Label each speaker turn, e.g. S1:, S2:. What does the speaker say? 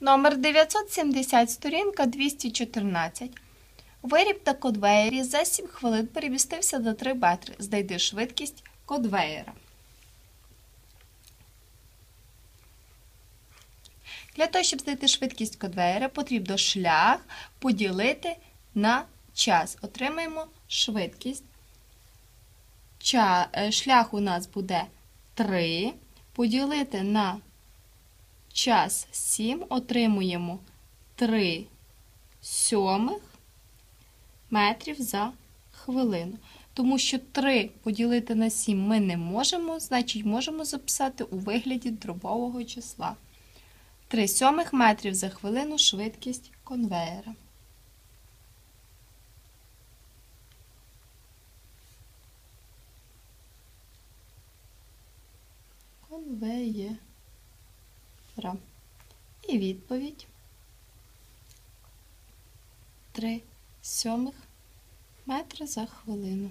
S1: Номер 970, сторінка 214. Виріб на конвеєрі за 7 хвилин перемістився на 3 метри. Знайди швидкість конвеєра. Для того, щоб знайти швидкість конвеєра, потрібно шлях поділити на час. Отримаємо швидкість. Е, Шлях у нас буде 3. Поділити на час 7. Отримуємо 3 сьомих метрів за хвилину. Тому що 3 поділити на 7 ми не можемо, значить можемо записати у вигляді дробового числа. 3 сьомих метрів за хвилину швидкість конвеєра. Конвеєра. І відповідь 3 сьомих метри за хвилину.